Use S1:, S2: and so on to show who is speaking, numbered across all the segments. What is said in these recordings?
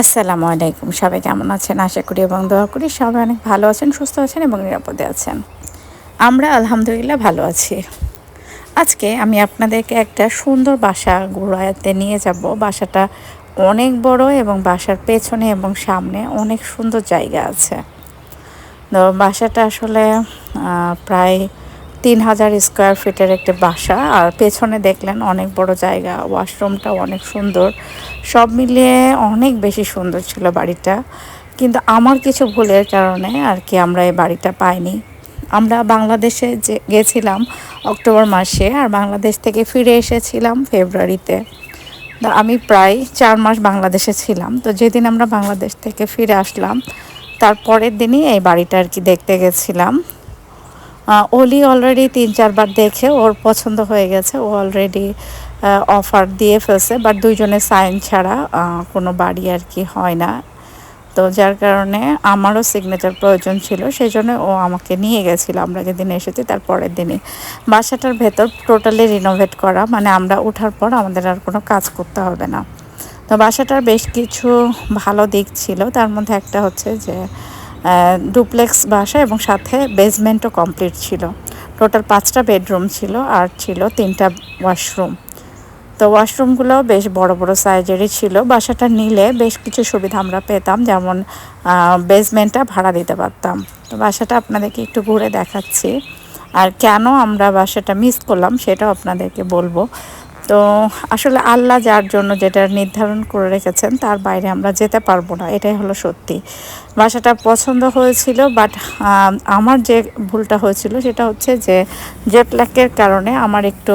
S1: আসসালামু আলাইকুম। সবাই কেমন আছেন? আশা করি এবং দোয়া করি সবাই অনেক ভালো আছেন, সুস্থ আছেন এবং নিরাপদে আছেন। আমরা আলহামদুলিল্লাহ ভালো আছি। আজকে আমি আপনাদেরকে একটা সুন্দর বাসা ঘোরাতে নিয়ে যাব। বাসাটা অনেক বড় এবং বাসার পেছনে এবং সামনে অনেক সুন্দর জায়গা আছে। তো বাসাটা আসলে প্রায় তিন হাজার স্কোয়ার ফিটের একটা বাসা। আর পেছনে দেখলেন অনেক বড় জায়গা ওয়াশরুমটাও অনেক সুন্দর। সব মিলিয়ে অনেক বেশি সুন্দর ছিল বাড়িটা। কিন্তু আমার কিছু ভুলের কারণে আর কি আমরা এই বাড়িটা পাইনি। আমরা বাংলাদেশে যে গেছিলাম অক্টোবর মাসে, আর বাংলাদেশ থেকে ফিরে এসেছিলাম ফেব্রুয়ারিতে। আমি প্রায় চার মাস বাংলাদেশে ছিলাম। তো যেদিন আমরা বাংলাদেশ থেকে ফিরে আসলাম, তার পরের দিনই এই বাড়িটা আর কি দেখতে গেছিলাম। ওলি অলরেডি তিন, চারবার দেখে ওর পছন্দ হয়ে গেছে। ও অলরেডি অফার দিয়ে ফেলছে বাট দুইজনের সাইন ছাড়া কোনো বাড়ি আর কি হয় না। তো যার কারণে আমারও সিগনেচার প্রয়োজন ছিল সেই জন্য ও আমাকে নিয়ে গেছিল। আমরা যেদিন এসেছি, তার পরের দিনই। বাসাটার ভেতর টোটালি রিনোভেট করা মানে আমরা ওঠার পর আমাদের আর কোনো কাজ করতে হবে না। তো বাসাটার বেশ কিছু ভালো দিক ছিল। তার মধ্যে একটা হচ্ছে যে ডুপ্লেক্স বাসা এবং সাথে বেসমেন্টও কমপ্লিট ছিল। টোটাল পাঁচটা বেডরুম ছিল আর ছিল তিনটা ওয়াশরুম তো ওয়াশরুমগুলো বেশ বড় বড় সাইজেরই ছিল। বাসাটা নিলে বেশ কিছু সুবিধা আমরা পেতাম, যেমন বেসমেন্টটা ভাড়া দিতে পারতাম। তো বাসাটা আপনাদেরকে একটু ঘুরে দেখাচ্ছি। আর কেন আমরা বাসাটা মিস করলাম সেটাও আপনাদেরকে বলব। তো আসলে আল্লাহ যার জন্য যেটা নির্ধারণ করে রেখেছেন, তার বাইরে আমরা যেতে পারব না। এটাই হলো সত্যি। বাসাটা পছন্দ হয়েছিল বাট আমার যে ভুলটা হয়েছিল সেটা হচ্ছে যে জেট ল্যাকের কারণে আমার একটু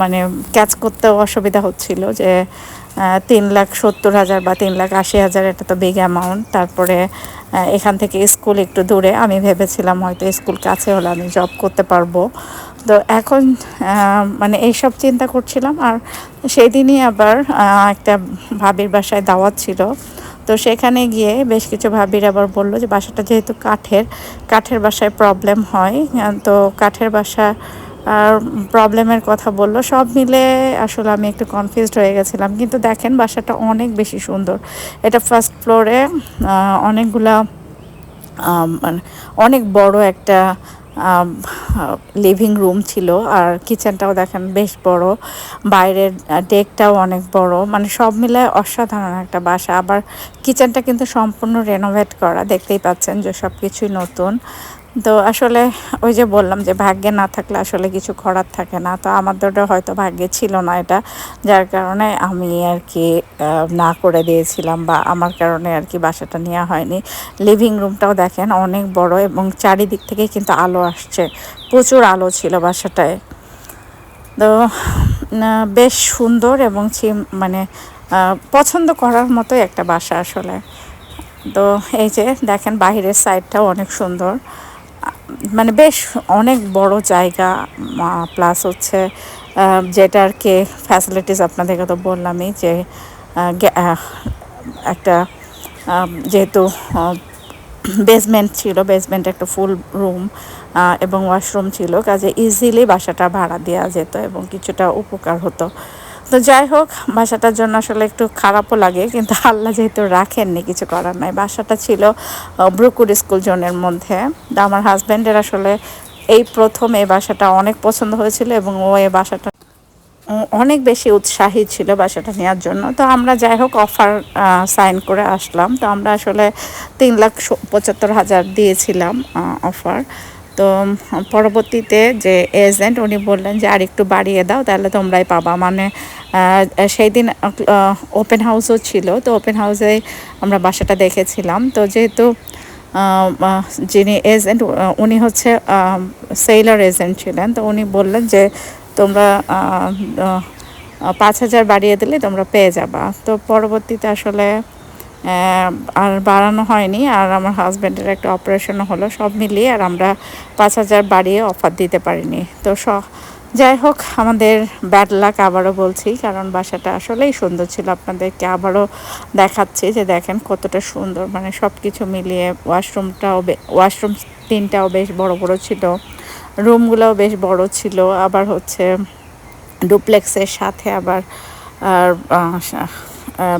S1: মানে ক্যাচ করতে অসুবিধা হচ্ছিল যে তিন লাখ সত্তর হাজার বা তিন লাখ আশি হাজার এটা তো বিগ অ্যামাউন্ট তারপরে এখান থেকে স্কুল একটু দূরে। আমি ভেবেছিলাম হয়তো স্কুল কাছে হলে আমি জব করতে পারব। তো এখন মানে এইসব চিন্তা করছিলাম আর সেই দিনই আবার একটা ভাবির বাসায় দাওয়াত ছিল। তো সেখানে গিয়ে বেশ কিছু ভাবির আবার বলল যে বাসাটা যেহেতু কাঠের কাঠের বাসায় প্রবলেম হয় তো কাঠের বাসা আর প্রবলেমের কথা বলল। সব মিলে আসলে আমি একটু কনফিউজড হয়ে গেছিলাম। কিন্তু দেখেন বাসাটা অনেক বেশি সুন্দর। এটা ফার্স্ট ফ্লোরে অনেকগুলা মানে অনেক বড় একটা লিভিং রুম ছিল আর কিচেনটাও দেখেন বেশ বড়। বাইরের ডেকটাও অনেক বড়। মানে সব মিলায় অসাধারণ একটা বাসা। আবার কিচেনটা কিন্তু সম্পূর্ণ রেনোভেট করা। দেখতেই পাচ্ছেন যে সব কিছুই নতুন। তো আসলে ওই যে বললাম যে ভাগ্যে না থাকলে আসলে কিছু করার থাকে না। তো আমাদেরটা হয়তো ভাগ্যে ছিল না এটা, যার কারণে আমি আর কি না করে দিয়েছিলাম বা আমার কারণে আর কি বাসাটা নেওয়া হয়নি। লিভিং রুমটাও দেখেন অনেক বড় এবং চারিদিক থেকে কিন্তু আলো আসছে, প্রচুর আলো ছিল বাসাটায়। তো বেশ সুন্দর এবং মানে পছন্দ করার মতোই একটা বাসা আসলে। তো এই যে দেখেন বাহিরের সাইডটাও অনেক সুন্দর। মানে বেশ অনেক বড় জায়গা প্লাস হচ্ছে যেটা আর কি ফ্যাসিলিটিস আপনাদেরকে তো বললামই যে একটা যেহেতু বেসমেন্ট ছিল বেসমেন্ট একটা ফুল রুম এবং ওয়াশরুম ছিল, কাজে ইজিলি বাসাটা ভাড়া দেওয়া যেত এবং কিছুটা উপকার হতো। তো যাই হোক, বাসাটার জন্য আসলে একটু খারাপও লাগে, কিন্তু আল্লাহ যেহেতু রাখেননি, কিছু করার নাই। বাসাটা ছিল ব্রুকুর স্কুল জোনের মধ্যে। আমার হাজব্যান্ডের আসলে এই প্রথম এই বাসাটা অনেক পছন্দ হয়েছিল এবং ও এই বাসাটা অনেক বেশি উৎসাহী ছিল বাসাটা নেওয়ার জন্য। তো আমরা যাই হোক, অফার সাইন করে আসলাম। তো আমরা আসলে তিন লাখ পঁচাত্তর হাজার দিয়েছিলাম অফার। তো পরবর্তীতে যে এজেন্ট, উনি বললেন যে, আর একটু বাড়িয়ে দাও, তাহলে তোমরাই পাবা। মানে সেই দিন ওপেন হাউসও ছিল, তো ওপেন হাউসে আমরা বাসাটা দেখেছিলাম। তো যেহেতু যিনি এজেন্ট উনি হচ্ছে সেইলার এজেন্ট ছিলেন, তো উনি বললেন যে তোমরা পাঁচ হাজার বাড়িয়ে দিলে তোমরা পেয়ে যাবা। তো পরবর্তীতে আসলে আর বাড়ানো হয়নি, আর আমার হাজব্যান্ডের একটা অপারেশনও হলো, সব মিলিয়ে, আর আমরা পাঁচ হাজার বাড়িয়ে অফার দিতে পারিনি। তো যাই হোক, আমাদের ব্যাড লাক আবারও বলছি, কারণ বাসাটা আসলেই সুন্দর ছিল। আপনাদেরকে আবারও দেখাচ্ছি যে দেখেন কতটা সুন্দর। মানে সব কিছু মিলিয়ে ওয়াশরুমটাও ওয়াশরুম তিনটাও বেশ বড় বড় ছিল রুমগুলোও বেশ বড় ছিল। আবার হচ্ছে ডুপ্লেক্সের সাথে আবার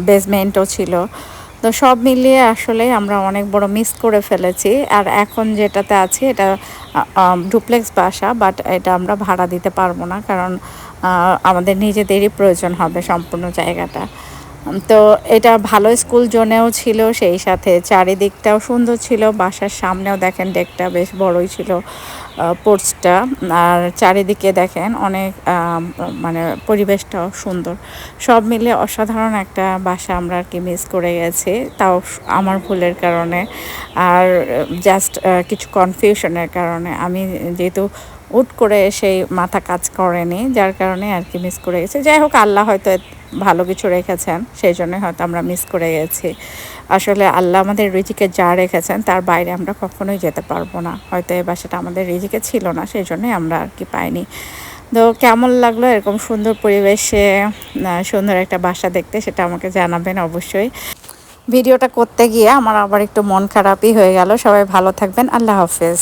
S1: বেসমেন্টও ছিল। তো সব মিলিয়ে আসলে আমরা অনেক বড় মিস করে ফেলেছি। আর এখন যেটাতে আছে, এটা ডুপ্লেক্স বাসা বাট এটা আমরা ভাড়া দিতে পারব না, কারণ আমাদের নিজেদেরই প্রয়োজন হবে সম্পূর্ণ জায়গাটা। তো এটা ভালো স্কুল জোনেও ছিল, সেই সাথে চারিদিকটাও সুন্দর ছিল, বাসার সামনেও দেখেন ডেকটা বেশ বড়ই ছিল পোর্টসটা আর চারিদিকে দেখেন অনেক মানে পরিবেশটাও সুন্দর। সব মিলে অসাধারণ একটা বাসা আমরা আর কি মিস করে গেছি, তাও আমার ভুলের কারণে, আর জাস্ট কিছু কনফিউশনের কারণে। আমি যেহেতু উট করে সেই মাথা কাজ করেনি, যার কারণে আর কি মিস করে গেছে। যাই হোক, আল্লাহ হয়তো ভালো কিছু রেখেছেন সেই জন্যই হয়তো আমরা মিস করে গেছি। আসলে আল্লাহ আমাদের রিজিকে যা রেখেছেন, তার বাইরে আমরা কখনোই যেতে পারব না। হয়তো এই বাসাটা আমাদের রিজিকে ছিল না সেই জন্যই আমরা আর কি পাইনি। তো কেমন লাগল এরকম সুন্দর পরিবেশে সুন্দর একটা বাসা দেখতে সেটা আমাকে জানাবেন অবশ্যই। ভিডিওটা করতে গিয়ে আমার আবার একটু মন খারাপই হয়ে গেল। সবাই ভালো থাকবেন। আল্লাহ হাফেজ।